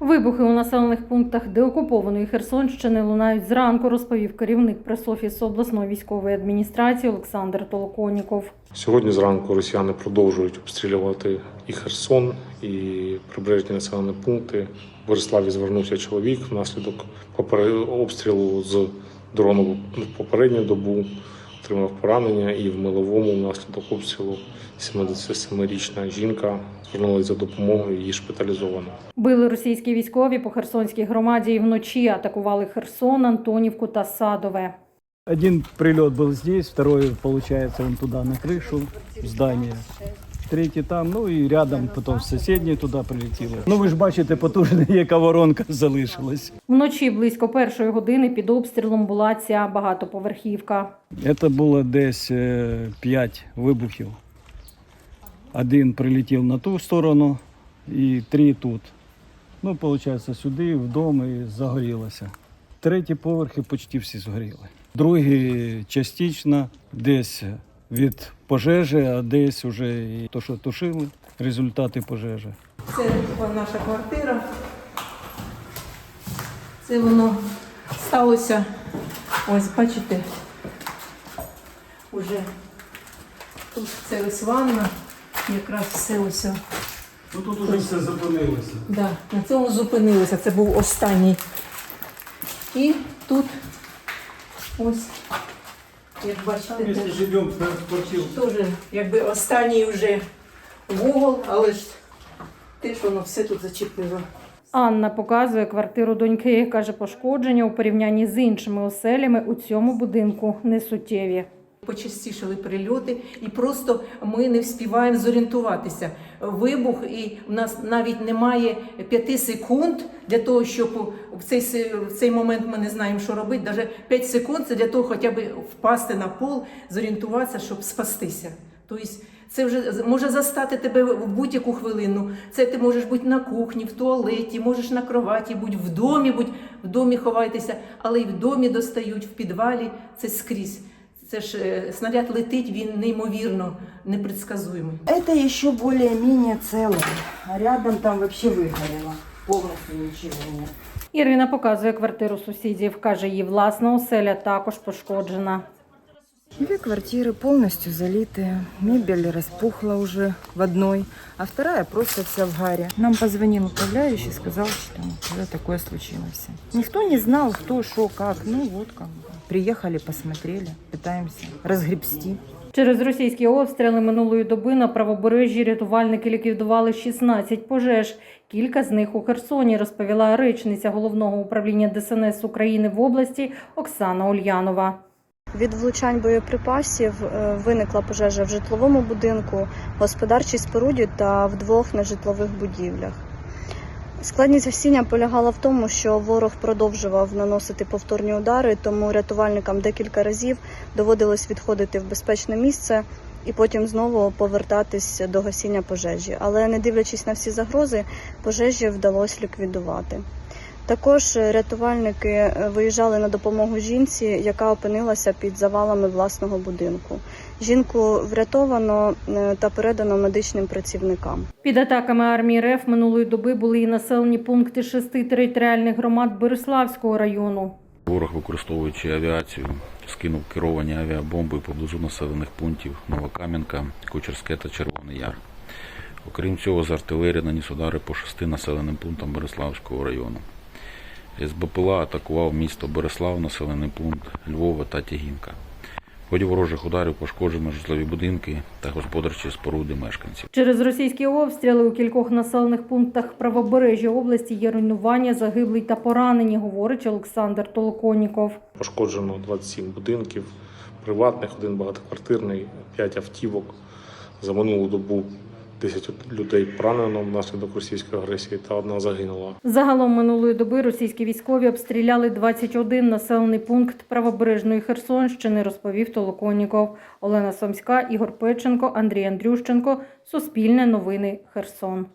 Вибухи у населених пунктах деокупованої Херсонщини лунають зранку, розповів керівник прес-офісу обласної військової адміністрації Олександр Толоконіков. Сьогодні зранку росіяни продовжують обстрілювати і Херсон, і прибережні населені пункти. В Бориславі звернувся чоловік внаслідок обстрілу з дрону в попередню добу, отримав поранення, і в миловому внаслідок обстрілу 77-річна жінка звернулася за допомогою, її шпиталізовано. Били російські військові по Херсонській громаді і вночі атакували Херсон, Антонівку та Садове. Один прильот був здесь, второй, получается, он туда на крышу здания. Третій там, ну і рядом потім сусідній туди прилетіло. Ну ви ж бачите, потужна яка воронка залишилась. Вночі близько першої години під обстрілом була ця багатоповерхівка. Це було десь е, п'ять вибухів. Один прилетів на ту сторону і три тут. Ну, виходить, сюди, в дом і загорілося. Треті поверхи почти всі згоріли. Другі частично десь від пожежі, а десь вже і то, що тушили, результати пожежі. Це наша квартира. Це воно сталося. Ось, бачите, уже тут це ось ванна, якраз все ось. Ну тут уже все зупинилося. Да, на цьому зупинилося. Це був останній. І тут ось, як бачите, теж, живемо, почив. теж якби останній вже вугол, але ж теж воно все тут зачепило. Анна показує квартиру доньки. Каже, пошкодження у порівнянні з іншими оселями у цьому будинку не суттєві. Почастішали прильоти, і просто ми не вспіваємо зорієнтуватися. Вибух, і в нас навіть немає п'яти секунд для того, щоб в цей, в цей момент ми не знаємо, що робити. Навіть 5 секунд це для того, хоча б впасти на пол, зорієнтуватися, щоб спастися. Тобто це вже може застати тебе в будь-яку хвилину. Це ти можеш бути на кухні, в туалеті, можеш на кроваті, будь в домі, будь в домі ховайтеся, але і в домі достають, в підвалі це скрізь. Це ж е, снаряд летить, він неймовірно непредсказуємий. Это еще более-менее целое. А рядом там вообще выгорело. Полностью ничего нет. Ірина показує квартиру сусідів. Каже, її власна оселя також пошкоджена. Две квартиры полностью залитые. Мебель распухла уже в одной, а вторая просто вся в гаре. Нам позвонил управляющий, сказал, что уже такое случилось. Никто не знал, кто, что, как. Ну вот как бы. Приехали, посмотрели, пытаемся разгребсти. Через російські обстріли минулої доби на правобережжі рятувальники ліквідували 16 пожеж. Кілька з них у Херсоні, розповіла речниця головного управління ДСНС України в області Оксана Ульянова. Від влучань боєприпасів е, виникла пожежа в житловому будинку, господарчій споруді та в двох нежитлових будівлях. Складність гасіння полягала в тому, що ворог продовжував наносити повторні удари, тому рятувальникам декілька разів доводилось відходити в безпечне місце і потім знову повертатись до гасіння пожежі. Але не дивлячись на всі загрози, пожежі вдалося ліквідувати. Також е, рятувальники е, виїжджали на допомогу жінці, яка опинилася під завалами власного будинку. Жінку врятовано е, та передано медичним працівникам. Під атаками армії РФ минулої доби були і населені пункти шести територіальних громад Береславського району. Ворог, використовуючи авіацію, скинув керовані авіабомби поблизу населених пунктів Новокам'янка, Кучерське та Червоний Яр. Окрім цього, з артилерії наніс удари по шести населеним пунктам Береславського району. З БПЛА атакував місто Береслав, населений пункт Львова та Тягінка. В ході ворожих ударів пошкоджено житлові будинки та господарчі споруди мешканців. Через російські обстріли у кількох населених пунктах правобережжя області є руйнування, загиблі та поранені, говорить Олександр Толоконіков. Пошкоджено 27 будинків, приватних, один багатоквартирний, 5 автівок. За минулу добу 10 людей поранено внаслідок російської агресії та одна загинула. Загалом минулої доби російські військові обстріляли 21 населений пункт правобережної Херсонщини, розповів Толоконіков. Олена Сомська, Ігор Печенко, Андрій Андрющенко. Суспільне новини Херсон.